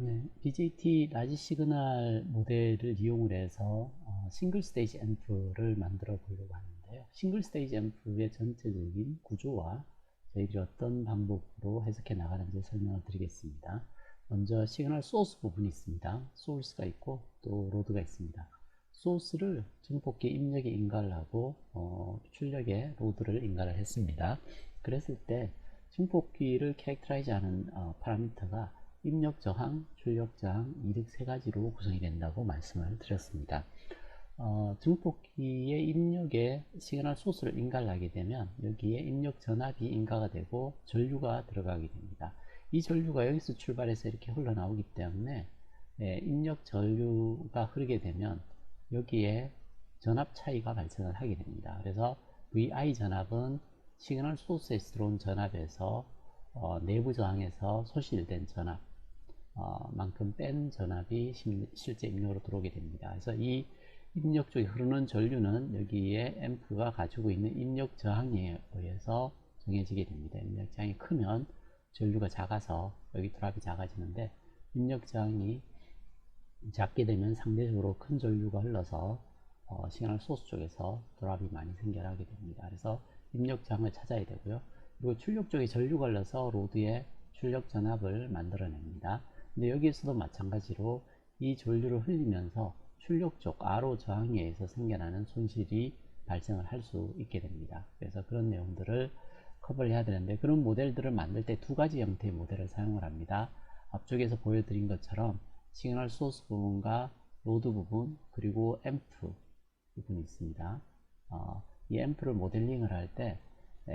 네, BJT 라지 시그널 모델을 이용을 해서 어, 싱글 스테이지 앰프를 만들어 보려고 하는데요. 싱글 스테이지 앰프의 전체적인 구조와 저희들이 어떤 방법으로 해석해 나가는지 설명을 드리겠습니다. 먼저 시그널 소스 부분이 있습니다. 소스가 있고 또 로드가 있습니다. 소스를 증폭기 입력에 인가를 하고 어, 출력에 로드를 인가를 했습니다. 그랬을 때 증폭기를 캐릭터라이즈 하는 어, 파라미터가 입력 저항, 출력 저항, 이득 세 가지로 구성이 된다고 말씀을 드렸습니다. 어, 증폭기의 입력에 시그널 소스를 인가를 하게 되면 여기에 입력 전압이 인가가 되고 전류가 들어가게 됩니다. 이 전류가 여기서 출발해서 이렇게 흘러나오기 때문에 네, 입력 전류가 흐르게 되면 여기에 전압 차이가 발생을 하게 됩니다. 그래서 VI 전압은 시그널 소스에서 들어온 전압에서 어, 내부 저항에서 소실된 전압 어, 만큼 뺀 전압이 심, 실제 입력으로 들어오게 됩니다. 그래서 이 입력 쪽에 흐르는 전류는 여기에 앰프가 가지고 있는 입력 저항에 의해서 정해지게 됩니다. 입력 저항이 크면 전류가 작아서 여기 드랍이 작아지는데 입력 저항이 작게 되면 상대적으로 큰 전류가 흘러서 어, 시그널 소스 쪽에서 드랍이 많이 생겨나게 됩니다. 그래서 입력 저항을 찾아야 되고요. 그리고 출력 쪽에 전류가 흘러서 로드에 출력 전압을 만들어냅니다. 근데 여기에서도 마찬가지로 이 전류를 흘리면서 출력 쪽 RO 저항에 의해서 생겨나는 손실이 발생을 할 수 있게 됩니다. 그래서 그런 내용들을 커버를 해야 되는데 그런 모델들을 만들 때 두 가지 형태의 모델을 사용을 합니다. 앞쪽에서 보여드린 것처럼 시그널 소스 부분과 로드 부분 그리고 앰프 부분이 있습니다. 어, 이 앰프를 모델링을 할때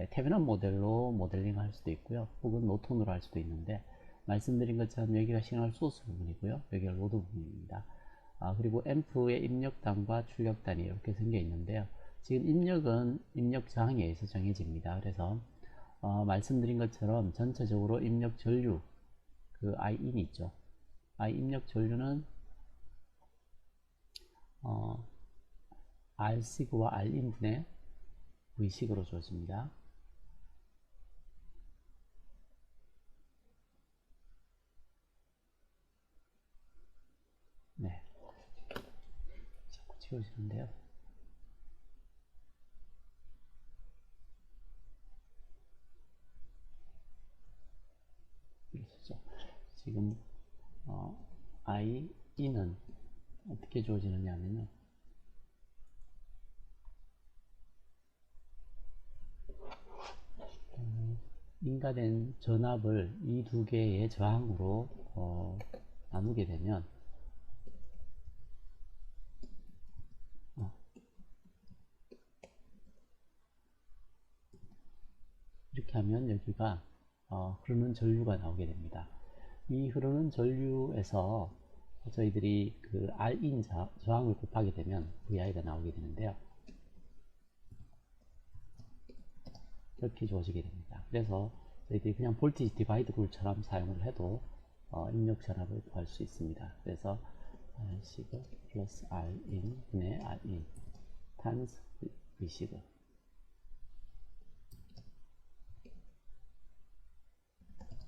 테비넌 모델로 모델링 할 수도 있고요. 혹은 노톤으로 할 수도 있는데 말씀드린 것처럼 여기가 시그널 소스 부분이고요. 여기가 로드 부분입니다. 아, 그리고 앰프의 입력단과 출력단이 이렇게 생겨 있는데요. 지금 입력은 입력 저항에 의해서 정해집니다. 그래서 어, 말씀드린 것처럼 전체적으로 입력 전류 그 Iin 있죠. I 입력 전류는 어, R시그와 R인분의 V식으로 주어집니다. 네. 이렇죠. 지금 어, I, E는 어떻게 주어지느냐 하면요. 음, 인가된 전압을 이 두 개의 저항으로 어, 나누게 되면 어, 이렇게 하면 여기가 어, 흐르는 전류가 나오게 됩니다. 이 흐르는 전류에서 저희들이 그 R인 저항을 곱하게 되면 VI가 나오게 되는데요. 이렇게 주어지게 됩니다. 그래서 저희들이 그냥 볼티지 디바이드 룰처럼 사용을 해도 어, 입력 전압을 구할 수 있습니다. 그래서 R시그 플러스 R인 분의 Rin 탄스 V시그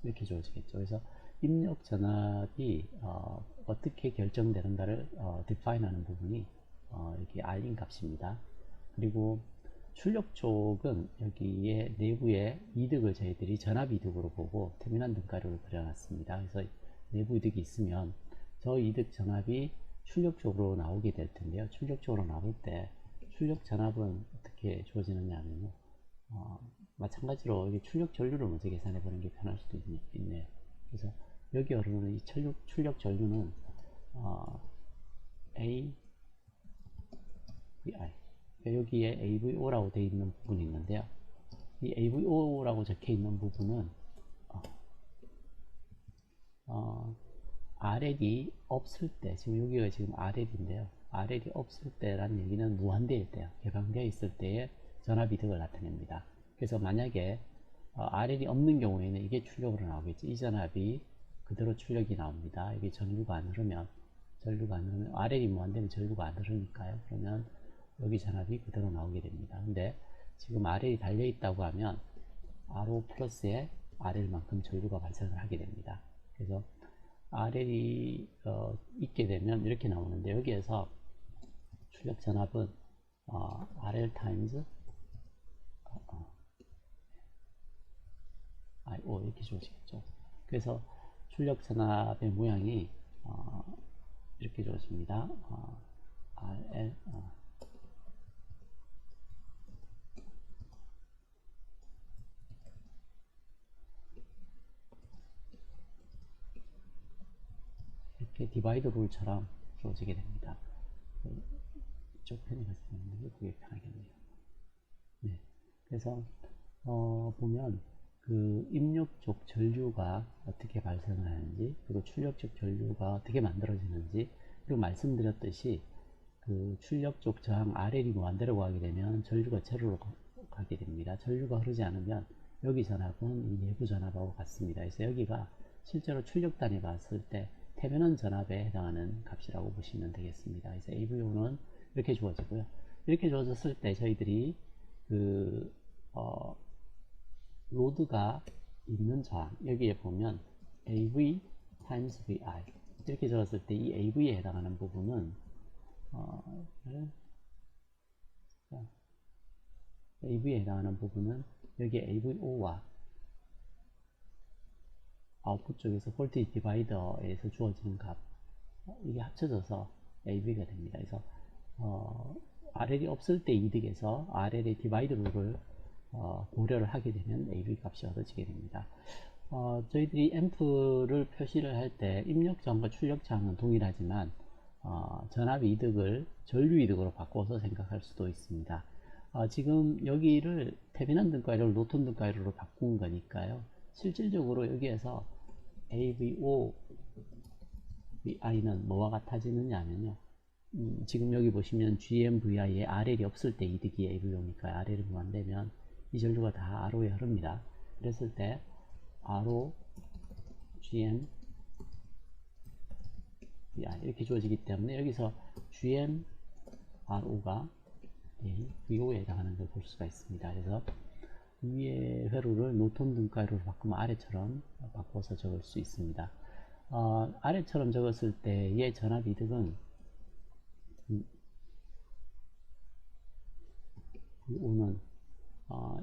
이렇게 주어지겠죠. 그래서 입력 전압이 어, 떻게 결정되는가를 어, 디파인하는 부분이 어, 이렇게 R인 값입니다. 그리고 출력 쪽은 여기에 내부의 이득을 저희들이 전압 이득으로 보고 테미난 등가루를 그려놨습니다. 그래서 내부 이득이 있으면 저 이득 전압이 출력 쪽으로 나오게 될 텐데요. 출력 쪽으로 나올 때 출력 전압은 어떻게 주어지느냐 하면 어, 마찬가지로 여기 출력 전류를 먼저 계산해 보는 게 편할 수도 있, 네요 그래서 여기 흐르는 이 출력, 출력 전류는 어, A, VI 여기에 AVO라고 되어 있는 부분이 있는데요. 이 AVO라고 적혀 있는 부분은 어, 어, RL이 없을 때 지금 여기가 지금 RL인데요. RL이 없을 때라는 얘기는 무한대일 때요. 개방되어 있을 때의 전압 이득을 나타냅니다. 그래서 만약에 어, RL이 없는 경우에는 이게 출력으로 나오겠죠. 이 전압이 그대로 출력이 나옵니다. 이게 전류가 안 흐르면 전류가 안 흐르면 RL이 무한대면 전류가 안 흐르니까요. 그러면 여기 전압이 그대로 나오게 됩니다. 근데 지금 RL이 달려 있다고 하면 RO 플러스에 RL만큼 전류가 발생을 하게 됩니다. 그래서 RL이 어, 있게 되면 이렇게 나오는데 여기에서 출력 전압은 어, RL 타임즈 어, 어, IO 이렇게 주어지겠죠. 그래서 출력 전압의 모양이 어, 이렇게 주어집니다. 어, RL 어, 이렇게 디바이더 룰처럼 주어지게 됩니다. 그, 이쪽 편이 되는데 그게 편하겠네요. 네. 그래서 어, 보면 그 입력 쪽 전류가 어떻게 발생을 하는지 그리고 출력 쪽 전류가 어떻게 만들어지는지 그리고 말씀드렸듯이 그 출력 쪽 저항 RL이 무한대로 가게 되면 전류가 제로로 가- 가게 됩니다. 전류가 흐르지 않으면 여기 전압은 이 내부 전압하고 같습니다. 그래서 여기가 실제로 출력단에 봤을 때 태면한 전압에 해당하는 값이라고 보시면 되겠습니다. 그래서 AVO는 이렇게 주어지고요. 이렇게 주어졌을 때 저희들이 그 어, 로드가 있는 저항 여기에 보면 AV times VI 이렇게 적었을 때 이 AV에 해당하는 부분은 어, AV에 해당하는 부분은 여기 AVO와 아웃풋 쪽에서 볼테이지 디바이더에서 주어지는 값. 어, 이게 합쳐져서 AV가 됩니다. 그래서 어, RL이 없을 때 이득에서 RL의 디바이더 룰을 어, 고려를 하게 되면 AV 값이 얻어지게 됩니다. 어, 저희들이 앰프를 표시를 할 때 입력장과 출력장은 동일하지만 어, 전압 이득을 전류 이득으로 바꿔서 생각할 수도 있습니다. 어, 지금 여기를 태빈한 등가이를 노톤 등가이로 바꾼 거니까요. 실질적으로 여기에서 AVO VI는 뭐와 같아지느냐 하면요. 음, 지금 여기 보시면 GMVI에 RL이 없을 때 이득이 AVO니까 RL이 무한되면 이 전류가 다 RO에 흐릅니다. 그랬을 때 RO, GM, 이렇게 주어지기 때문에 여기서 GM, RO가 VO에 해당하는 걸 볼 수가 있습니다. 그래서 위의 회로를 노톤 등가로 바꾸면 아래처럼 바꿔서 적을 수 있습니다. 어, 아래처럼 적었을 때의 전압 이득은 음, 오는 어,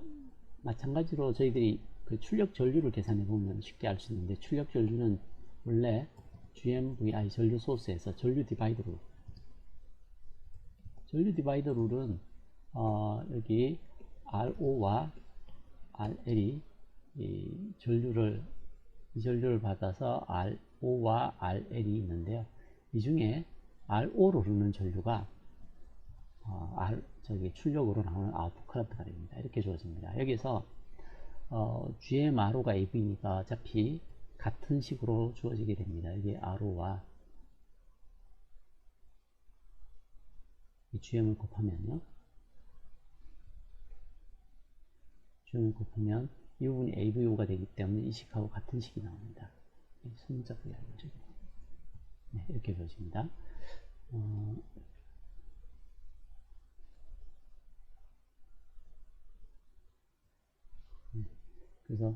마찬가지로 저희들이 그 출력 전류를 계산해 보면 쉽게 알 수 있는데 출력 전류는 원래 GMVI 전류 소스에서 전류 디바이더 룰 전류 디바이더 룰은 어, 여기 RO와 RL이 이 전류를 이 전류를 받아서 RO와 RL이 있는데요. 이 중에 RO로 흐르는 전류가 어, 저기 출력으로 나오는 아웃풋 커런트가 됩니다. 이렇게 주어집니다. 여기서 어, GMRO가 AV니까 어차피 같은 식으로 주어지게 됩니다. 이게 RO와 이 GM을 곱하면요. GM을 곱하면 이 부분이 AVO가 되기 때문에 이 식하고 같은 식이 나옵니다. 순적 이야기죠. 네, 이렇게 주어집니다. 어, 그래서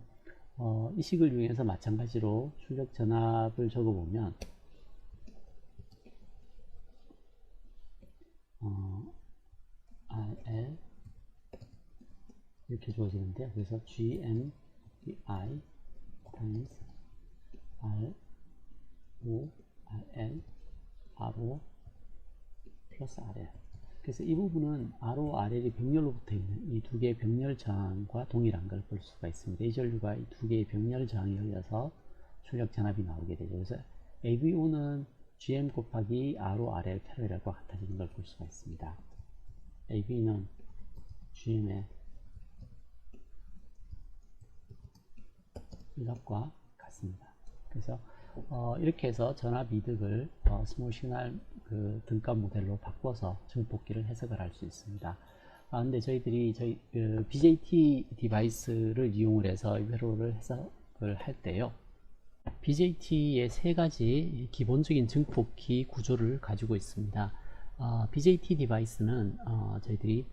어, 이 식을 이용해서 마찬가지로 출력 전압을 적어보면 어, RL 이렇게 주어지는데요. 그래서 GM I times R O RL RO 플러스 RL 그래서 이 부분은 RO, RL이 병렬로 붙어 있는 이 두 개의 병렬 저항과 동일한 걸 볼 수가 있습니다. 이 전류가 이 두 개의 병렬 저항이 열려서 출력 전압이 나오게 되죠. 그래서 AVO는 GM 곱하기 RO, RL 패러렐과 같아지는 걸 볼 수가 있습니다. AV는 GM의 일합과 같습니다. 그래서 어, 이렇게 해서 전압 이득을 어, 스몰 시그널 그 등값 모델로 바꿔서 증폭기를 해석을 할 수 있습니다. 아, 근데 저희들이 저희 그 BJT 디바이스를 이용을 해서 회로를 해석을 할 때요. BJT의 세 가지 기본적인 증폭기 구조를 가지고 있습니다. 어, BJT 디바이스는 어, 저희들이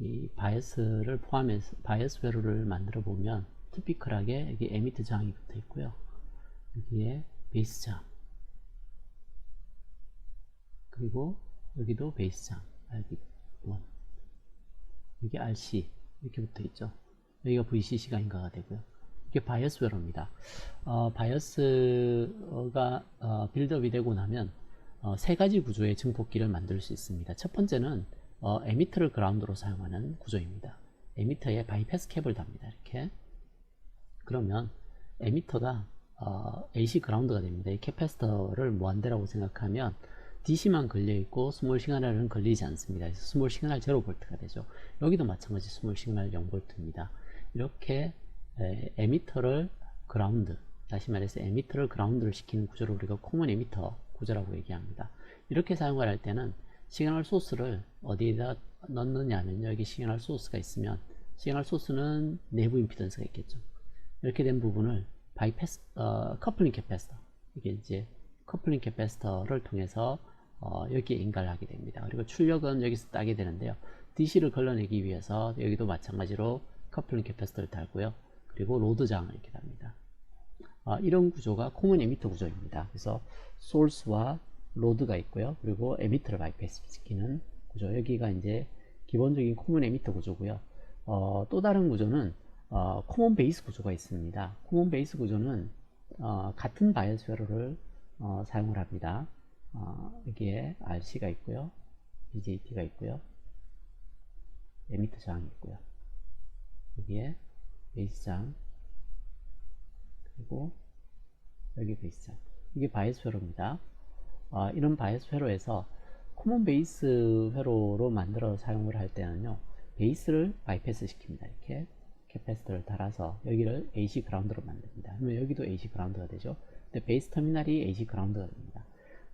이 바이어스를 포함해서 바이어스 회로를 만들어 보면 티피컬하게 여기 에미트 저항이 붙어 있고요. 여기에 베이스 저항, 그리고 여기도 베이스장 RB1 여기 RC 이렇게 붙어 있죠. 여기가 VCC가 인가가 되고요. 이게 바이어스 회로입니다. 어, 바이어스가 어, 빌드업이 되고 나면 어, 세 가지 구조의 증폭기를 만들 수 있습니다. 첫 번째는 어, 에미터를 그라운드로 사용하는 구조입니다. 에미터에 바이패스 캡을 답니다. 이렇게 그러면 에미터가 어, AC 그라운드가 됩니다. 이 캐패시터를 무한대라고 생각하면 DC만 걸려 있고 스몰 시그널은 걸리지 않습니다. 그래서 스몰 시그널 0V가 되죠. 여기도 마찬가지 스몰 시그널 0V입니다. 이렇게 에, 에미터를 그라운드, 다시 말해서 에미터를 그라운드를 시키는 구조를 우리가 코먼 에미터 구조라고 얘기합니다. 이렇게 사용을 할 때는 시그널 소스를 어디에다 넣느냐면 여기 시그널 소스가 있으면 시그널 소스는 내부 임피던스가 있겠죠. 이렇게 된 부분을 바이패스 어, 커플링 캐패시터 이게 이제 커플링 캐패시터를 통해서 어, 여기에 인가를 하게 됩니다. 그리고 출력은 여기서 따게 되는데요. DC를 걸러내기 위해서 여기도 마찬가지로 커플링 캐패시터를 달고요. 그리고 로드장을 이렇게 답니다. 어, 이런 구조가 코먼 에미터 구조입니다. 그래서 소스와 로드가 있고요. 그리고 에미터를 바이패스 시키는 구조. 여기가 이제 기본적인 코먼 에미터 구조고요. 어, 또 다른 구조는 어, 코먼 베이스 구조가 있습니다. 코먼 베이스 구조는 어, 같은 바이오스 회로를 어, 사용을 합니다. 어, 여기에 RC가 있고요. BJT가 있고요. 에미터 저항이 있고요. 여기에 베이스장 그리고 여기 베이스장 이게 바이오스 회로입니다. 어, 이런 바이오스 회로에서 코먼 베이스 회로로 만들어 사용을 할 때는요. 베이스를 바이패스 시킵니다. 이렇게 캐패시터를 달아서 여기를 AC 그라운드로 만듭니다. 그러면 여기도 AC 그라운드가 되죠. 근데 베이스 터미널이 AC 그라운드가 됩니다.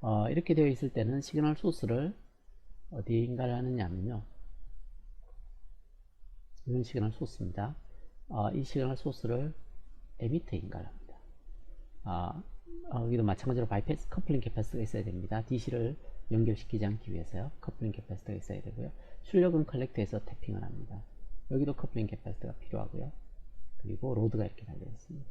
어, 이렇게 되어 있을 때는 시그널 소스를 어디에 인가를 하느냐면요. 이건 시그널 소스입니다. 어, 이 시그널 소스를 에미터에 인가를 합니다. 아, 어, 여기도 마찬가지로 바이패스 커플링 캐패시터가 있어야 됩니다. DC를 연결시키지 않기 위해서요. 커플링 캐패시터가 있어야 되고요. 출력은 컬렉터에서 태핑을 합니다. 여기도 커플링 캐패시터가 필요하고요. 그리고 로드가 이렇게 달려 있습니다.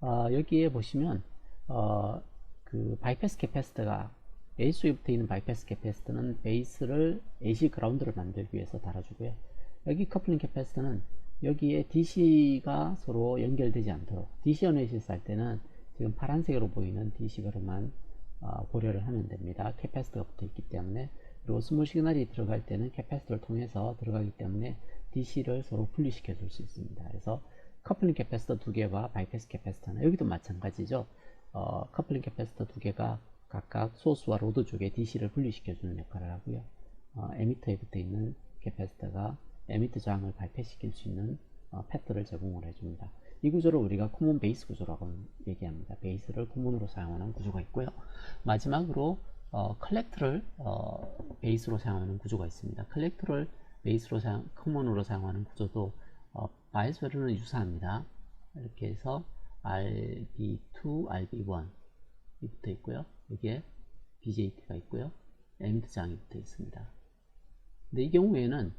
어, 여기에 보시면 어, 그 바이패스 캐패시터가 베이스 쪽에 붙어 있는 바이패스 캐패시터는 베이스를 AC 그라운드를 만들기 위해서 달아주고요. 여기 커플링 캐패시터는 여기에 DC가 서로 연결되지 않도록 DC 어네시스 할 때는 지금 파란색으로 보이는 DC가로만 어, 고려를 하면 됩니다. 캐패시터가 붙어 있기 때문에 그리고 스몰 시그널이 들어갈 때는 캐패시터를 통해서 들어가기 때문에 DC를 서로 분리시켜 줄 수 있습니다. 그래서 커플링 캐패시터 두 개와 바이패스 캐패시터는 여기도 마찬가지죠. 어, 커플링 캐패시터 두 개가 각각 소스와 로드 쪽에 DC를 분리시켜 주는 역할을 하고요. 어, 에미터에 붙어 있는 캐패시터가 에미터 저항을 발패시킬 수 있는 어, 패트를 제공을 해줍니다. 이 구조를 우리가 코먼 베이스 구조라고 얘기합니다. 베이스를 코먼으로 사용하는 구조가 있고요. 마지막으로 어, 컬렉터를 어, 베이스로 사용하는 구조가 있습니다. 컬렉터를 베이스로 사용, 커먼으로 사용하는 구조도 어, 바이스웨르는 유사합니다. 이렇게 해서 RB2, RB1 이 붙어 있고요. 여기에 BJT가 있고요. 에미트 장이 붙어 있습니다. 근데 이 경우에는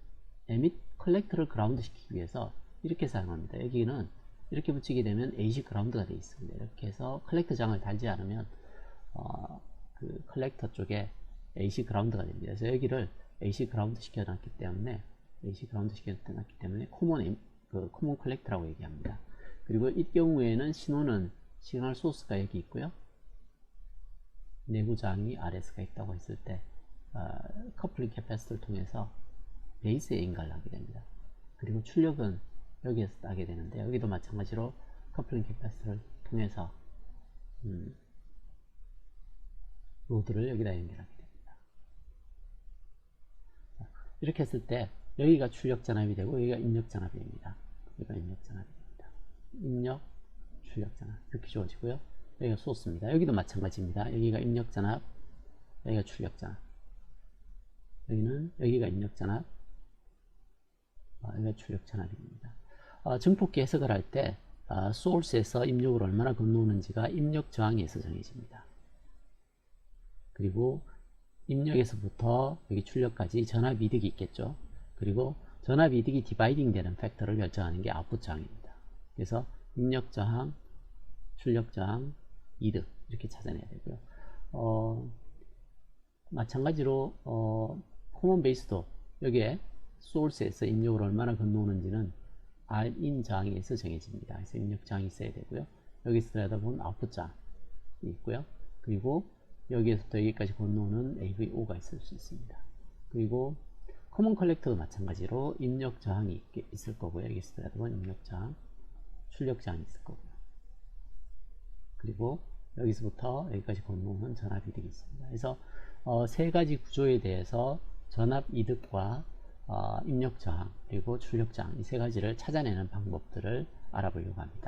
에밋 컬렉터를 그라운드 시키기 위해서 이렇게 사용합니다. 여기는 이렇게 붙이게 되면 AC 그라운드가 되어 있습니다. 이렇게 해서 컬렉터 장을 달지 않으면 어, 그 컬렉터 쪽에 AC 그라운드가 됩니다. 그래서 여기를 AC 그라운드 시켜놨기 때문에 AC 그라운드 시켜놨기 때문에 코먼 그 코먼 컬렉터라고 얘기합니다. 그리고 이 경우에는 신호는 시그널 소스가 여기 있고요. 내부 장이 RS가 있다고 했을 때 어, 커플링 캐패시터를 통해서 베이스에 인가를 하게 됩니다. 그리고 출력은 여기에서 따게 되는데 여기도 마찬가지로 커플링 캐패시터를 통해서 음, 로드를 여기다 연결하게 됩니다. 이렇게 했을 때 여기가 출력 전압이 되고 여기가 입력 전압이 됩니다. 여기가 입력 전압이 됩니다. 입력, 출력 전압 이렇게 주어지고요. 여기가 소스입니다. 여기도 마찬가지입니다. 여기가 입력 전압, 여기가 출력 전압. 여기는 여기가 입력 전압, 어, 여기가 출력 전압입니다. 어, 증폭기 해석을 할때 어, 소스에서 입력을 얼마나 건너오는지가 입력 저항에 의해서 정해집니다. 그리고 입력에서부터 여기 출력까지 전압 이득이 있겠죠. 그리고 전압 이득이 디바이딩 되는 팩터를 결정하는 게 아웃풋 저항입니다. 그래서 입력 저항, 출력 저항, 이득 이렇게 찾아내야 되고요. 어, 마찬가지로 어, 코먼 베이스도 여기에 소스에서 입력을 얼마나 건너오는지는 RIN 저항에서 정해집니다. 그래서 입력 저항이 있어야 되고요. 여기서 들여다보면 아웃풋 저항이 있고요. 그리고 여기에서부터 여기까지 건너오는 AVO가 있을 수 있습니다. 그리고 커먼 컬렉터도 마찬가지로 입력 저항이 있, 있을 거고요. 여기서 들여다보면 입력 저항, 출력 저항이 있을 거고요. 그리고 여기서부터 여기까지 건너오는 전압 이득이 있습니다. 그래서 어, 세 가지 구조에 대해서 전압 이득과 어, 입력 저항 그리고 출력 저항 이 세 가지를 찾아내는 방법들을 알아보려고 합니다.